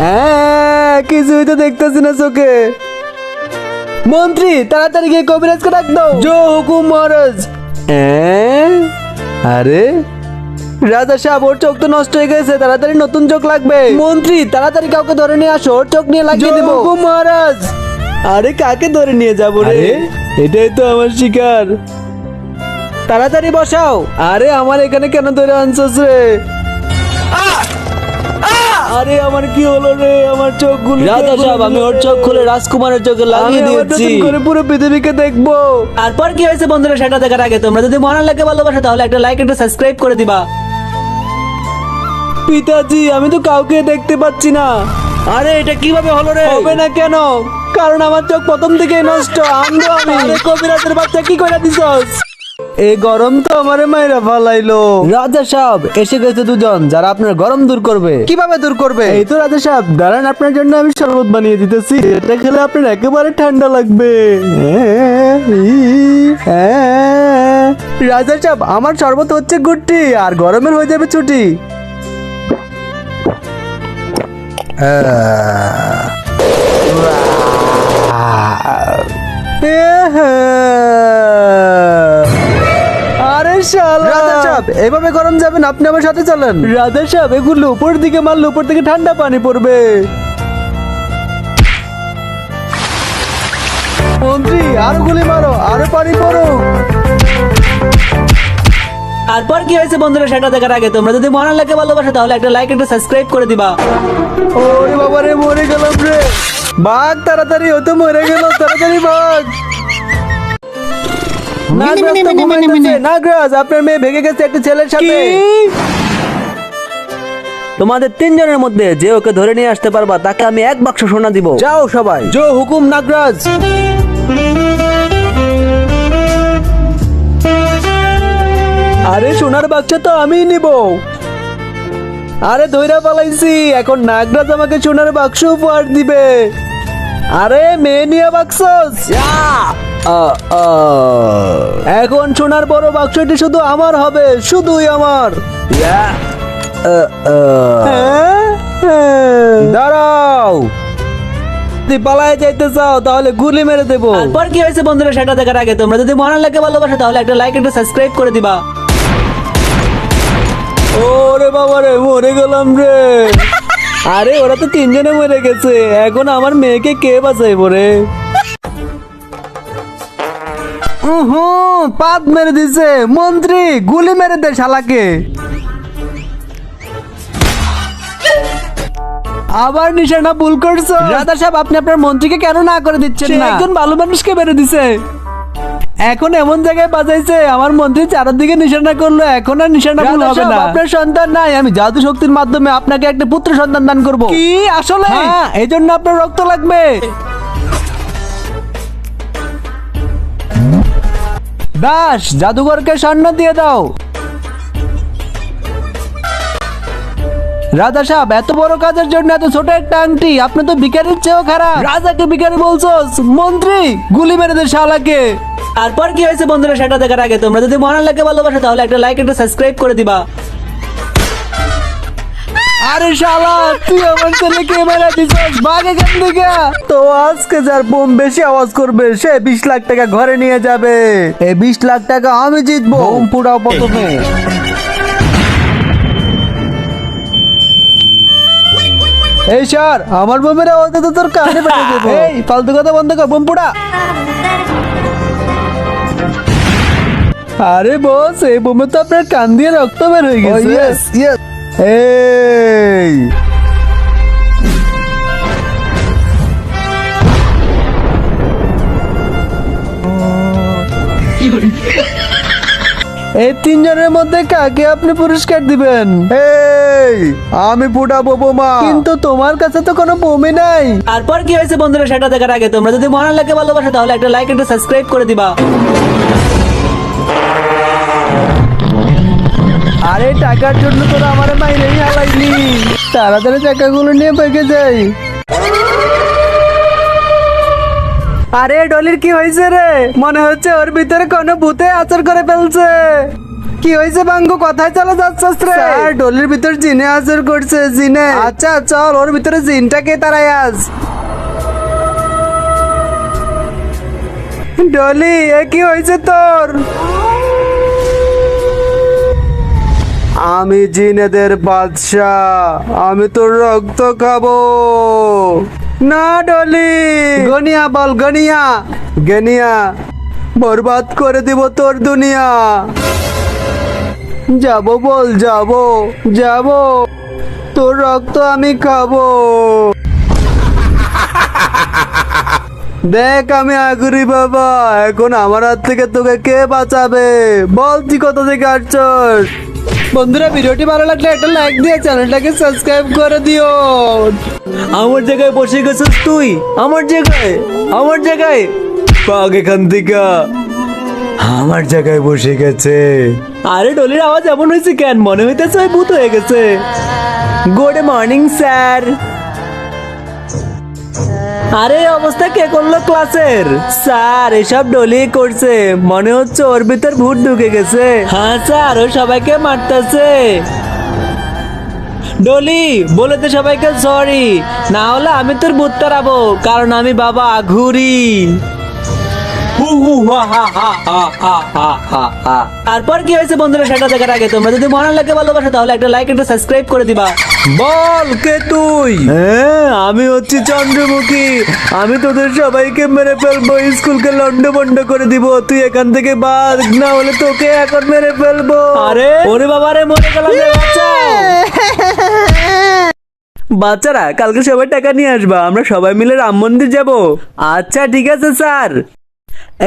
হ্যাঁ কিছুই তো দেখতেছি না চোখে। মন্ত্রী তাড়াতাড়ি গিয়ে কবিরাজকে ডাক দাও। জো হুকুম মহারাজ। হ্যাঁ? আরে? রাজা সাহেব ওর চোখ তো নষ্ট হয়ে গেছে তাড়াতাড়ি নতুন চোখ লাগবে। মন্ত্রী তাড়াতাড়ি কাউকে ধরে নিয়ে আসো ওর চোখ নিয়ে লাগিয়ে দেবো। হুকুম মহারাজ। আরে কাকে ধরে নিয়ে যাব রে? এটাই তো আমার শিকার। তাড়াতাড়ি বসাও। আরে আমার এখানে কেন ধরে আনছস রে? আরে আমার কি হলো রে? আমার চোখগুলো রাজা সাহেব আমি ওর চোখ খুলে রাজকুমারের চোখে লাগিয়ে দিয়েছি। করে পুরো পৃথিবীকে দেখব। তারপর কি হয়েছে বন্ধুরা সেটা দেখার আগে তোমরা যদি লাগে ভালোবাসো তাহলে একটা লাইক একটা সাবস্ক্রাইব করে দিবা। পিতাজি আমি তো কাউকে দেখতে পাচ্ছি না। আরে এটা কীভাবে হলো রে? হবে না কেন? কারণ আমার চোখ প্রথম থেকে নষ্ট আমি। কবিরাজের বাচ্চা কি করে দিছস? এই গরম তো আমারে মাইরা ফালাইলো। রাজা সাহেব এসে গেছে দুজন যারা আপনার গরম দূর করবে। কীভাবে দূর করবে? এই তো রাজা সাহেব দাঁড়ান আপনার জন্য আমি শরবত বানিয়ে দিতেছি। এটা খেলে আপনার একেবারে ঠান্ডা লাগবে। হ্যাঁ। রাজা সাহেব আমার শরবত হচ্ছে গুটি আর গরমের হয়ে যাবে ছুটি। আরে শালা রাজা সাহেব এভাবে গরম যাবেন আপনি আমার সাথে চলেন। রাজা সাহেব এগুলো উপর দিকে মারলে উপর থেকে ঠান্ডা পানি পড়বে। মন্ত্রী আরও গুলি মারো আরও পানি তারপর কি হয়েছে বন্ধুরা সেটা দেখার আগে তোমরা যদি মনে লাগে ভালোবাসো তাহলে একটা লাইক একটা সাবস্ক্রাইব করে দিবা। ওরে বাবা রে মরে গেলাম রে। বাঘ তাড়াতাড়ি ও তো মরে গেল তাড়াতাড়ি বাঘ। নাগরাজ আপনার মেয়ে ভেগে গেছে একটা ছেলের সাথে। তোমাদের তিনজনের মধ্যে যে ওকে ধরে নিয়ে আসতে পারবা তাকে আমি এক বাক্স সোনা দিব। যাও সবাই। জো হুকুম নাগরাজ। আরে সোনার বাক্স তো আমিই নিব। আরে ধৈরা পালাইছি। এখন নাগরাজ আমাকে সোনার বাক্স উপহার দিবে। আরে মেয়ে নিয়ে বাক্স এখন সোনার বড় বাক্সটি শুধু আমার হবে শুধুই আমার। হ্যাঁ? হ্যাঁ। দাঁড়াও। যদি পালায় যাইতে চাও তাহলে গুলি মেরে দেবো। তারপর কি হয়েছে বন্ধুরা সেটা দেখার আগে তোমরা যদি মনে লাগে ভালোবাসো তাহলে একটা লাইক একটা সাবস্ক্রাইব করে দিবা। ওরে বাবা রে মরে গেলাম রে। আরে ওরা তো তিনজনে মরে গেছে। এখন আমার মেয়েকে কে বাঁচাইব রে? উহু পাত মেরে দিছে। মন্ত্রী গুলি মেরে দে শালাকে। আবার নিশানা ভুল করছ। রাজা সাহেব আপনি আপনার মন্ত্রীকে কেন না করে দিচ্ছেন না? একজন ভালো মানুষকে মেরে দিছে। এখন এমন জায়গায় বাজাইছে আমার মন্ত্রী চারদিকে নিশানা করল এখন আর নিশানা ভুল হবে না। আপনার সন্তান নাই আমি জাদু শক্তির মাধ্যমে আপনাকে একটা পুত্র সন্তান দান করব। কি? আসলে? হ্যাঁ এই জন্য আপনার রক্ত লাগবে। দাস জাদুঘরকে স্বর্ণ দিয়ে দাও। রাজা সাহেব, এত বড় কাজের জন্য এত ছোট একটা আংটি, আপনি তো বিকারের চেয়েও খারাপ। রাজাকে বিকারি বলছো মন্ত্রী, গুলি মেরে দে শালাকে। তারপর কি হয়েছে বন্ধুরা, সেটা দেখার আগে তোমরা যদি মনে লাগে ভালোবাসো, তাহলে একটা লাইক একটা সাবস্ক্রাইব করে দিবা। আরে শালা তুই আমার ছেলেকে মেরে দিছিস ভাগ এখান থেকে। তো আজকে যার বোম বেশি আওয়াজ করবে সে বিশ লাখ টাকা ঘরে নিয়ে যাবে। এই বিশ লাখ টাকা আমি জিতবো। বোম পুরাও প্রথমে। এই স্যার আমার বোমের আওয়াজে তো তোর কানে পেটে দেবো এই ফালতু কথা বন্ধ কর বোম পুড়া আরে বস এই বোমে তো আপনার কান দিয়ে রক্ত বের হয়ে গেছে। এই। এই তিনজনের মধ্যে কাকে আপনি পুরস্কার দিবেন? এই আমি ফুটাবো বোমা। কিন্তু তোমার কাছে তো কোনো বোমই নাই। তারপর কি হয়েছে বন্ধুরা সেটা দেখার আগে? তোমরা যদি মনে লাগে ভালোবাসো তাহলে একটা লাইক একটা সাবস্ক্রাইব করে দিবা। আরে টাকার জন্য তোরা আমার মাইনেই হালাইলি। তাড়াতাড়ি টাকাগুলো নিয়ে পেকে যাই। আরে ডলির কি হয়েছে রে? মনে হচ্ছে ওর ভিতরে কোনো ভূতে আচার করে ফেলছে। কি হয়েছে বাঙ্গু? কোথায় চলে যাচ্ছিস রে? স্যার ডলির ভিতর জিনে আজর করছে জিনে। আচ্ছা চল ওর ভিতরে জিনটাকে তারাই আজ? ডলি এ কি হয়েছে তোর? আমি জিনেদের বাদশাহ। আমি তোর রক্ত খাব। না ডলি। গনিয়া বল গনিয়া। গনিয়া বরবাদ করে দিব তোর দুনিয়া। যাব বল যাব যাব। তোর রক্ত আমি খাব। দেখ আমি আগুরি বাবা এখন আমার হাত থেকে তোকে কে বাঁচাবে? বল তুই কত থেকে আসছস? বন্ধুরা, ভিডিওটি ভালো লাগলে একটা লাইক দিয়ে চ্যানেলটাকে সাবস্ক্রাইব করে দিও। আমার জায়গায় বসে গেছিস তুই? আমার জায়গায়? আমার জায়গায়? পাগ এখান থেকে। আমার জায়গায় বসে গেছে। আরে, ডলির আওয়াজ এমন হয়েছে কেন? মনে হইতেছে ভূত হয়ে গেছে। গুড মর্নিং স্যার আরে অবস্থা কে করল ক্লাসের? স্যার, এসব ডলি করছে। মনে হচ্ছে ওর ভিতর ভূত ঢুকে গেছে। হ্যাঁ স্যার, ও সবাইকে মারতেছে। ডলি, বলে তো সবাইকে সরি না হলে আমি তোর ভূত তারাবো কারণ আমি বাবা আঘুরি তারপর কি হয়েছে বন্ধুরা সেটা দেখার আগে? তোমরা যদি মনে লাগে ভালোবাসো তাহলে একটা লাইক একটা সাবস্ক্রাইব করে দিবা। বল কে তুই? হ্যাঁ আমি হচ্ছি চন্দ্রমুখী। আমি তোদের সবাইকে মেরে ফেলব স্কুলকে লন্ড বন্ড করে দিব। তুই এখান থেকে বাদ না হলে তোকে এখন মেরে ফেলব। আরে? ওরে বাবা রে মরে গেলাম রে বাচ্চা। বাচ্চারা কালকে সবাই টাকা নিয়ে আসবা আমরা সবাই মিলে রাম মন্দির যাব। আচ্ছা ঠিক আছে স্যার।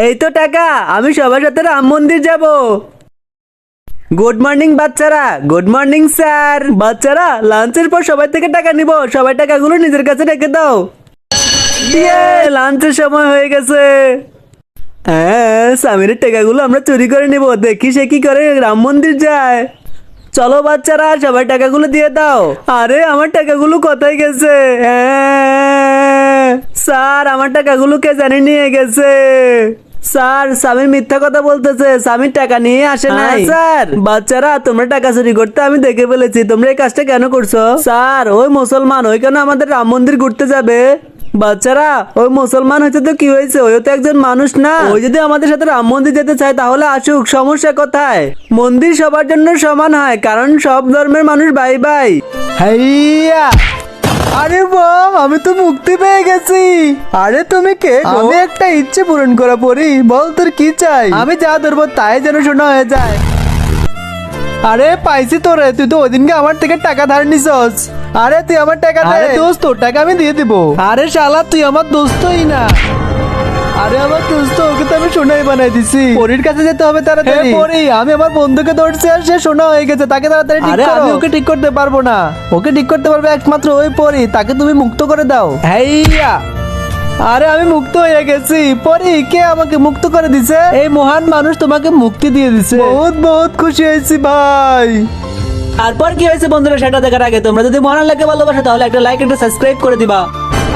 এই তো টাকা আমি সবার সাথে রাম মন্দির যাব। গুড মর্নিং বাচ্চারা। Good morning sir. বাচ্চারা লাঞ্চের পর সবাই থেকে টাকা নিব। সবাই টাকাগুলো নিজের কাছে রেখে দাও। ইয়ে লাঞ্চের সময় হয়ে গেছে। হ্যাঁ সামিরের টাকাগুলো আমরা চুরি করে নিব। দেখি সে কি করে রাম মন্দির যায়। চলো বাচ্চারা সবাই টাকাগুলো দিয়ে দাও। আরে আমার টাকাগুলো কোথায় গেছে? হ্যাঁ, স্যার আমার টাকাগুলো কে জানি নিয়ে গেছে? স্যার স্বামীর মিথ্যা কথা বলতেছে স্বামীর টাকা নিয়ে আসে না স্যার। বাচ্চারা তোমরা টাকা চুরি করতে আমি দেখে ফেলেছি তোমরা এই কাজটা কেন করছ? স্যার ওই মুসলমান ওই কেন আমাদের রাম মন্দির ঘুরতে যাবে? বাচ্চারা ওই মুসলমান হচ্ছে তো কি হয়েছে? ওই তো একজন মানুষ না। ওই যদি আমাদের সাথে রাম মন্দির যেতে চায় তাহলে আসুক সমস্যা কোথায়? মন্দির সবার জন্য সমান হয় কারণ সব ধর্মের মানুষ বাই বাই হাইয়া! আরে বাম আমি তো মুক্তি পেয়ে গেছি। আরে তুমি কে আমি একটা ইচ্ছে পূরণ করা পড়ি বল তোর কি চাই? আমি যা ধরবো তাই যেন শোনা হয়ে যায়। আরে পাইছি তোরে তুই তো ওদিনকে আমার থেকে টাকা ধার নিছস। আরে তুই আমার টাকা দে। দোস্ত তোর টাকা আমি দিয়ে দিব। আরে শালা তুই আমার দোস্তই না। আরে আমার দোস্ত ওকে তো আমি সোনাই বানাই দিছি। পরির কাছে যেতে হবে তাড়াতাড়ি। পরি আমি আমার বন্ধুকে ধরছি আর সে সোনা হয়ে গেছে তাকে তাড়াতাড়ি ঠিক করো। আমি ওকে ঠিক করতে পারব না। ওকে ঠিক করতে পারবে একমাত্র ওই পরি তাকে তুমি মুক্ত করে দাও। হ্যাইয়া আরে আমি মুক্ত হয়ে গেছি। পরি কে আমাকে মুক্ত করে দিছে? এই মহান মানুষ তোমাকে মুক্তি দিয়ে দিছে। বহুত বহুত খুশি হয়েছি ভাই। তারপর কি হয়েছে বন্ধুরা সেটা দেখার আগে তোমরা যদি মনে লাগে ভালোবাসো তাহলে একটা লাইক একটা সাবস্ক্রাইব করে দিবা।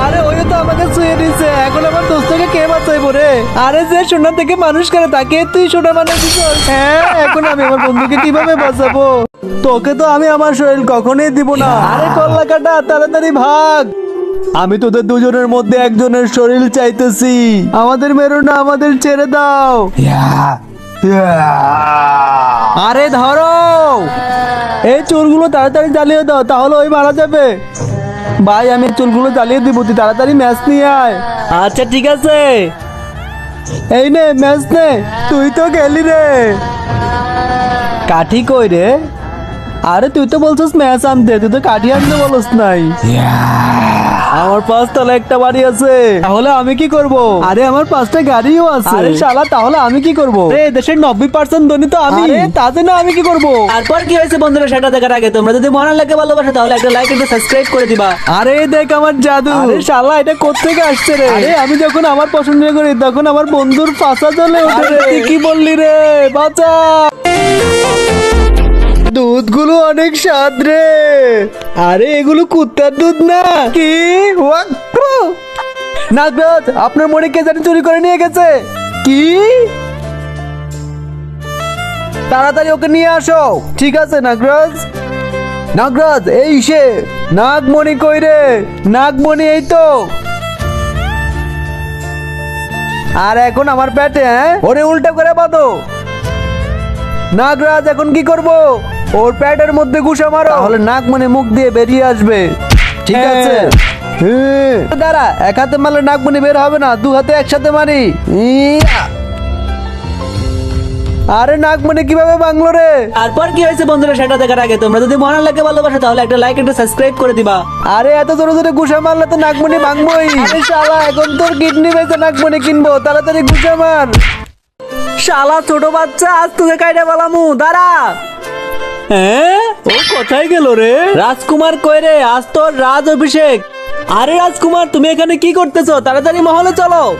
আরে ওই তো আমাকে ছুঁয়ে দিছে। এখন আমার দোস্তকে কে বাঁচাইবো রে? আরে যে সোনা থেকে মানুষ করে, তাকে তুই সোনা মানে হ্যাঁ এখন আমি আমার বন্ধুকে কীভাবে বাঁচাবো? তোকে তো আমি আমার শরীর কখনোই দিব না। আরে কল্লা কাটা তাড়াতাড়ি ভাগ। আমি তোদের দুজনের মধ্যে একজনের শরীর চাইতেছি। আমাদের মেরো না, আমাদের ছেড়ে দাও। আরে ধরো। এই চুলগুলো তাড়াতাড়ি জ্বালিয়ে দাও, তাহলে ওই মারা যাবে। ভাই আমি চুলগুলো জ্বালিয়ে দিব তুই তাড়াতাড়ি ম্যাচ নিয়ে আয়। আচ্ছা ঠিক আছে। এই নে ম্যাচ নে তুই তো গেলি রে। কাঠি কই রে? আরে তুই তো বলছিস ম্যাচ আনতে তুই তো কাঠি আনতে বলস নাই। আমার পাঁচতলা একটা বাড়ি আছে। তাহলে আমি কি করব? আরে আমার পাঁচটা গাড়িও আছে। আরে শালা তাহলে আমি কি করব? রে দেশের নব্বই পার্সেন্ট ধনী তো আমি। তাতে না আমি কি করব? তারপর কি হয়েছে বন্ধুরা সেটা দেখার আগে? তোমরা যদি মনে লাগে ভালোবাসো তাহলে একটা লাইক একটা সাবস্ক্রাইব করে দিবা। আরে দেখ আমার জাদু। আরে শালা এটা কোত্থেকে আসছে রে? আরে আমি যখন আমার পছন্দ করি তখন আমার বন্ধুর পাশা চলে ওঠে রে। কি বললি রে? বাঁচা। দুধগুলো অনেক স্বাদ রে। আরে, এগুলো কুত্তার দুধ না। কি? নাগরাজ আপনার মনে কে জানি চুরি করে নিয়ে গেছে? কি? তাড়াতাড়ি ওকে নিয়ে আসো। ঠিক আছে, নাগরাজ? নাগরাজ, এই সে। নাগমণি কই রে? নাগমণি, এই তো। আর এখন আমার পেটে হ্যাঁ? ওরে, উল্টা করে বাঁধো। নাগরাজ, এখন কি করব? ওর পেটের মধ্যে ঘুষা মারো। তাহলে নাক মানে মুখ দিয়ে বেরিয়ে আসবে। ঠিক আছে? হ্যাঁ। দাঁড়া এক হাতে মারলে নাক মনে বের হবে না দু হাতে একসাথে মারি। আরে নাক মানে কীভাবে বাংলো রে? তারপর কি হয়েছে বন্ধুরা সেটা দেখার আগে? তোমরা যদি মনে লাগে ভালোবাসো তাহলে একটা লাইক একটা সাবস্ক্রাইব করে দিবা। আরে এত জোরে জোরে ঘুষা মারলে তো নাকমণি ভাঙবই। আরে শালা এখন তোর কিডনি বেঁচে নাকমণি কিনবো। তাড়াতাড়ি ঘুষা মার। শালা ছোট বাচ্চা আজ তোকে কাইটা বলামু। দাঁড়া। হ্যাঁ? ও কোথায় গেল রে? রাজকুমার কই রে? আজ তোর রাজ অভিষেক। আরে রাজকুমার তুমি এখানে কি করতেছো? তাড়াতাড়ি মহলে চলো।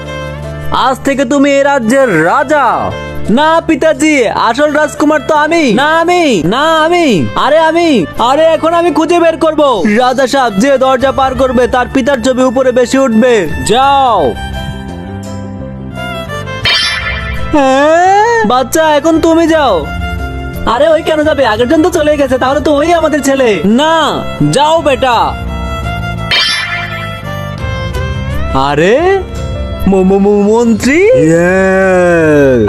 আজ থেকে তুমি এই রাজ্যের রাজা। না পিতাজি আসল রাজকুমার তো আমি। না আমি। না আমি। আরে আমি। আরে এখন আমি খুঁজে বের করব। রাজা সাহেব যে দরজা পার করবে তার পিতার ছবি উপরে বেশি উঠবে। যাও। হ্যাঁ? বাচ্চা এখন তুমি যাও। আরে ওই কেন যাবে? আগের জন তো চলে গেছে তাহলে তো ওই আমাদের ছেলে। না যাও বেটা। আরে? মন্ত্রী?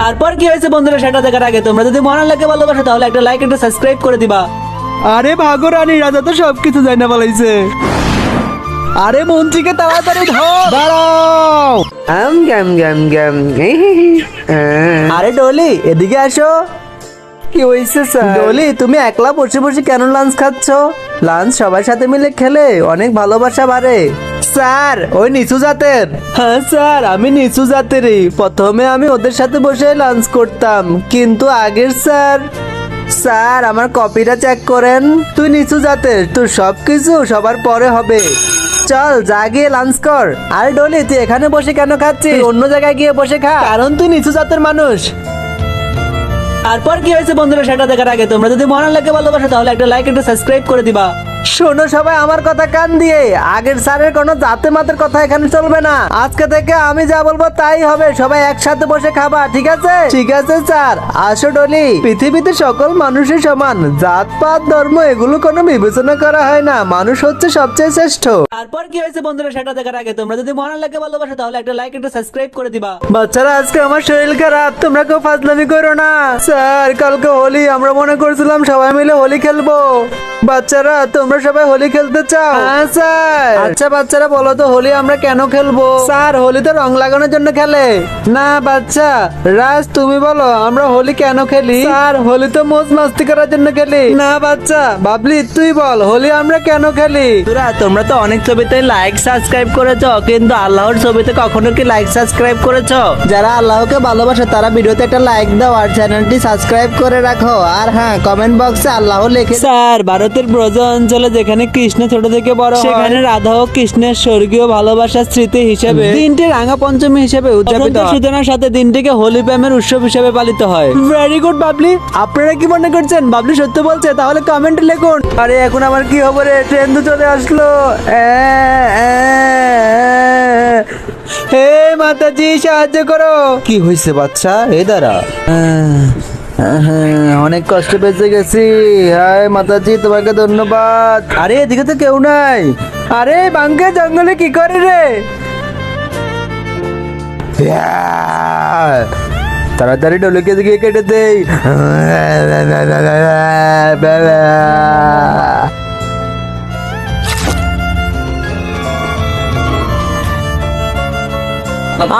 তারপর কি হয়েছে বন্ধুরা সেটা দেখার আগে? তোমরা যদি মনে লাগে ভালোবাসো তাহলে একটা লাইক একটা সাবস্ক্রাইব করে দিবা। আরে ভাগো রানী রাজা তো সবকিছু জানি না বলাইছে আরে মন্ত্রীকে তাড়াতাড়ি ধর। দাঁড়াও। আম গ্যাম গ্যাম গ্যাম। আরে ডলি এদিকে আসো। কি হয়েছে স্যার? ডলি তুমি একলা বসে বসে কেন লাঞ্চ খাচ্ছ? লাঞ্চ সবার সাথে মিলে খেলে অনেক ভালোবাসা বাড়ে। স্যার ওই নিচু জাতের। হ্যাঁ স্যার আমি নিচু জাতেরই। প্রথমে আমি ওদের সাথে বসে লাঞ্চ করতাম কিন্তু আগের স্যার। স্যার আমার কপিটা চেক করেন। তুই নিচু জাতের তোর সব কিছু সবার পরে হবে। চল যা গিয়ে লাঞ্চ কর। আর ডলি তুই এখানে বসে কেন খাচ্ছিস? অন্য জায়গায় গিয়ে বসে খা। কারণ তুই নিচু জাতের মানুষ। তারপর কি হয়েছে বন্ধুরা সেটা দেখার আগে তোমরা যদি মনে লাগে ভালোবাসো, তাহলে একটা লাইক একটা সাবস্ক্রাইব করে দিবা। শোনো সবাই আমার কথা কান দিয়ে। আগের স্যারের কোনো জাতে মাতের কথা এখানে চলবে না। আজকে থেকে আমি যা বলব তাই হবে। সবাই একসাথে বসে খাবা ঠিক আছে? ঠিক আছে স্যার। আসো ডলি। পৃথিবীতে সকল মানুষই সমান। জাত পাত ধর্ম এগুলো কোনো বিবেচনা করা হয় না। মানুষ হচ্ছে সবচেয়ে শ্রেষ্ঠ। তারপর কি হয়েছে বন্ধুরা সেটা দেখার আগে তোমরা যদি মনে লাগে ভালোবাসো তাহলে একটা লাইক একটা সাবস্ক্রাইব করে দিবা। বাচ্চারা আজকে আমার শরীর খারাপ তোমরা কেউ ফাজলামি করো না। স্যার কালকে হোলি আমরা মনে করছিলাম সবাই মিলে হোলি খেলব। বাচ্চারা তোমরা সবাই হোলি খেলতে চাও? হ্যাঁ স্যার। আচ্ছা বাচ্চারা বলো তো হোলি আমরা কেন খেলব? স্যার হোলি তো রং লাগানোর জন্য খেলে। না বাচ্চা রাজ তুমি বলো আমরা হোলি কেন খেলি? স্যার হোলি তো মোজ মাস্তি করার জন্য খেলি। না বাচ্চা বাবলি তুই বল হোলি আমরা কেন খেলি? তোরা তোমরা তো অনেক ছবিতে লাইক সাবস্ক্রাইব করেছ কিন্তু আল্লাহর ছবিতে কখনো কি লাইক সাবস্ক্রাইব করেছ? যারা আল্লাহকে ভালোবাসে তারা ভিডিওতে একটা লাইক দাও আর চ্যানেলটি সাবস্ক্রাইব করে রাখো। আর হ্যাঁ কমেন্ট বক্সে আল্লাহ লিখে স্যার ভারতের ব্রজ অঞ্চলে যেখানে কৃষ্ণ ছোট থেকে বড় সেখানে রাধা ও কৃষ্ণের স্বর্গীয় ভালোবাসার স্মৃতি হিসেবে দিনটি রাঙা পঞ্চমী হিসেবে উদযাপিত। সূচনার সাথে দিনটিকে হোলি প্রেমের উৎসব হিসেবে পালিত হয়। Very good Babli. আপনারা কি মনে করছেন? বাবলি সত্য বলছে? তাহলে কমেন্টে লিখুন। আরে এখন আমার কি হবে রে? ট্রেন তো চলে আসলো। হে মাতাজি সাহায্য করো। কি হয়েছে বাচ্চা? এ এই দাঁড়া অনেক কষ্ট বেঁচে গেছি। হায় মাতাজি, তোমাকে ধন্যবাদ। আরে, এদিকে তো কেউ নাই। আরে, বাঙ্কে জঙ্গলে কি করে রে? তাড়াতাড়ি ডলুকে দিকে কেটে দেই।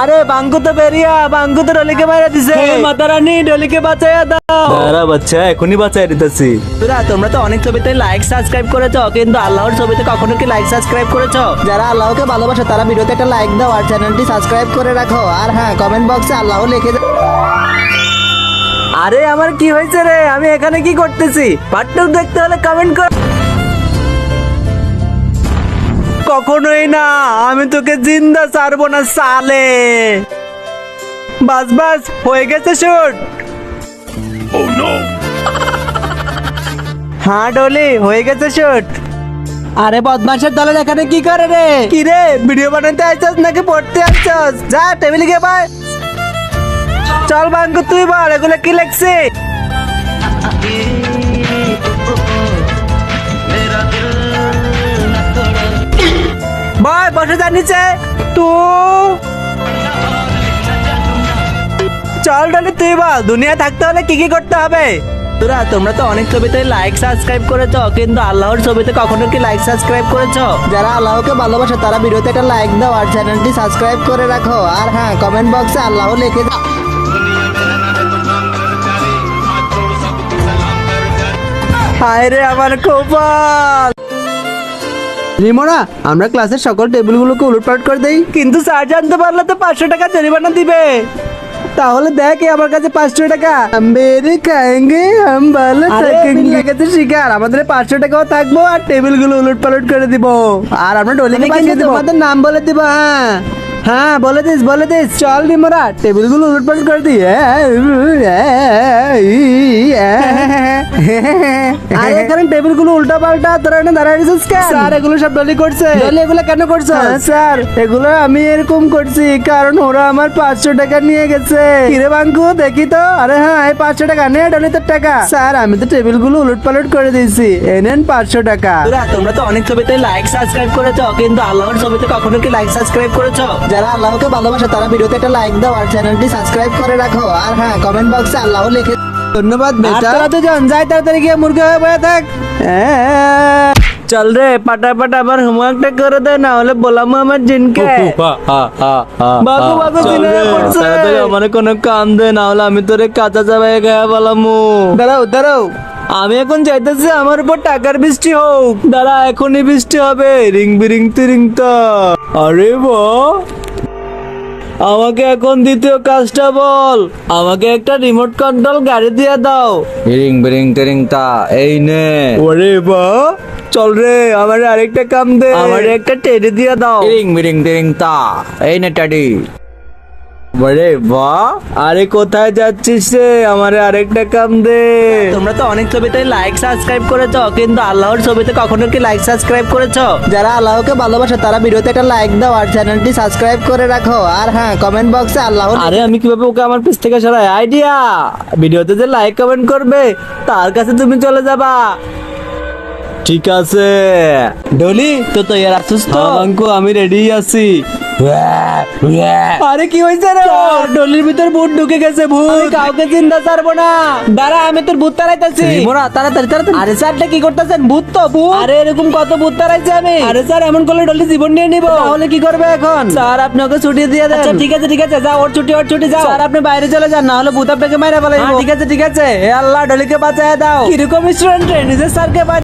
আরে বাঙ্কু তো বেরিয়া বাঙ্কু তো ডলিকে মারা দিছে। মাতা রানী ডলিকে বাঁচাইয়া দাও। দাঁড়া বাচ্চা এখনই বাঁচাই দিতেছি। তোরা তোমরা তো অনেক ছবিতে লাইক সাবস্ক্রাইব করেছ কিন্তু আল্লাহর ছবিতে কখনো কি লাইক সাবস্ক্রাইব করেছ? যারা আল্লাহকে ভালোবাসে তারা ভিডিওতে একটা লাইক দাও আর চ্যানেলটি সাবস্ক্রাইব করে রাখো। আর হ্যাঁ কমেন্ট বক্সে আল্লাহ লিখে দাও আরে আমার কি হয়েছে রে? আমি এখানে কি করতেছি? পার্টটুক দেখতে হলে কমেন্ট কর কখনোই না আমি তোকে জিন্দা ছাড়বো না সালে। বাস বাস হয়ে গেছে শুট। হ্যাঁ ডলি হয়ে গেছে শুট। আরে বদমাসের দলের এখানে কি করে রে? কি রে ভিডিও বানাতে আইছস নাকি পড়তে আইছস? যা টেবিলে গিয়ে বাই চল বাঙ্কু তুই বল এগুলো কি লেখছে নিচে। তো। চল ডলি তুই বল দুনিয়া থাকতে হলে কি কি করতে হবে? তোরা তোমরা তো অনেক ছবিতে লাইক সাবস্ক্রাইব করেছ কিন্তু আল্লাহর ছবিতে কখনো কি লাইক সাবস্ক্রাইব করেছ? যারা আল্লাহকে ভালোবাসে তারা ভিডিওতে একটা লাইক দাও আর চ্যানেলটি সাবস্ক্রাইব করে রাখো। আর হ্যাঁ কমেন্ট বক্সে আল্লাহ লিখে দাও। হায় রে আমার কপাল! রিমোরা আমরা ক্লাসের সকল টেবিলগুলোকে উলটপাট করে দেই। কিন্তু স্যার জানতে পারলে তো পাঁচশো টাকা জরিমানা দিবে। তাহলে দেখ আমার কাছে পাঁচশো টাকা। মেরে খায়েঙ্গে হাম ভালো শিকার আমাদের পাঁচশো টাকাও থাকব আর টেবিলগুলো উলট পালট করে দিব। আর আমরা ডলিকে পাঠিয়ে দেবো। আমাদের নাম বলে দিব হ্যাঁ। হ্যাঁ বলে দিস বলে দিস চল রিমোরা টেবিলগুলো উলট পালট করে দি আরে এখানে টেবিলগুলো উল্টা পাল্টা তোরা এনে দাঁড়ায় রেছিস কেন স্যার এগুলো সব ডলি করছে ডলি এগুলো কেন করছ স্যার এগুলো আমি এরকম করছি কারণ ওরা আমার পাঁচশো টাকা নিয়ে গেছে কিরে বাঙ্কু দেখি তো আরে হ্যাঁ এই পাঁচশো টাকা নে ডলি তোর টাকা স্যার আমি তো টেবিলগুলো উলট পালট করে দিয়েছি এই নেন পাঁচশো টাকা তোমরা তো অনেক ছবিতে লাইক সাবস্ক্রাইব করেছ কিন্তু আল্লাহর ছবিতে কখনো কি লাইক সাবস্ক্রাইব করেছ যারা আল্লাহকে ভালোবাসে তারা ভিডিওতে একটা লাইক দাও আর চ্যানেলটি সাবস্ক্রাইব করে রাখো। আর হ্যাঁ কমেন্ট বক্সে আল্লাহ লিখে ধন্যবাদ বেটা। তোরা তো জন যাই তাড়াতাড়ি গিয়ে মুরগি হয়ে বয়ে থাক। চল রে পাটা পাটা আবার হোমওয়ার্কটা করে দে না হলে বললাম আমার জিনকে। বাবু বাবু আমার কোনো কাম দে না হলে আমি তোরে কাঁচা চাবাই গায়ে বলামু। দাঁড়াও দাঁড়াও। আমি এখন চাইতেছি আমার উপর টাকার বৃষ্টি হোক। দাঁড়া এখনই বৃষ্টি হবে। রিং বিরিং তিরিং তা। আরে বা। আমাকে এখন দ্বিতীয় কাজটা বল। আমাকে একটা রিমোট কন্ট্রোল গাড়ি দিয়ে দাও। রিং বিরিং টিরিং তা এই নে। ওরে বা। চল রে আমার আরেকটা কাম দে। আমার একটা টেডি দিয়ে দাও। রিং বিরিং টিরিং তা। এই নে টাডি। ওরে বা আরে কোথায় যাচ্ছিস রে? আমার আরেকটা কাম দে। তোমরা তো অনেক ছবিতে লাইক সাবস্ক্রাইব করেছ কিন্তু আল্লাহর ছবিতে কখনো কি লাইক সাবস্ক্রাইব করেছ? যারা আল্লাহকে ভালোবাসে তারা ভিডিওতে একটা লাইক দাও আর চ্যানেলটি সাবস্ক্রাইব করে রাখো। আর হ্যাঁ কমেন্ট বক্সে আল্লাহ আরে আমি কীভাবে ওকে আমার পিছ থেকে সরাই? আইডিয়া ভিডিওতে যে লাইক কমেন্ট করবে তার কাছে তুমি চলে যাবা। ঠিক আছে। ডলি তো তৈরি আছিস তো? আঙ্কু আমি রেডি আছি। আরে কি হয়েছে রে? ডলির ভিতর ভূত ঢুকে গেছে ভূত। কাউকে চিন্তা ছাড়বো না। দাঁড়া আমি তোর ভূত তাড়াইতেছি। তাড়াতাড়ি তাড়াতাড়ি। আরে স্যারটা কি করতেছেন? ভূত তো ভূত। আরে এরকম কত ভূত তাড়াইছে আমি? আরে স্যার এমন করলে ডলি জীবন নিয়ে নিব। তাহলে কি করবে এখন? স্যার আপনি ওকে ছুটি দিয়ে দেন। আচ্ছা ঠিক আছে ঠিক আছে যা ওর ছুটি ওর ছুটি যাও। স্যার আপনি বাইরে চলে যান না হলে ভূত আপনাকে মাইরা ফেলাইবো। হ্যাঁ, ঠিক আছে ঠিক আছে। এ আল্লাহ ডলিকে বাঁচায় দাও। কীরকম স্টুডেন্ট নিজের স্যারকে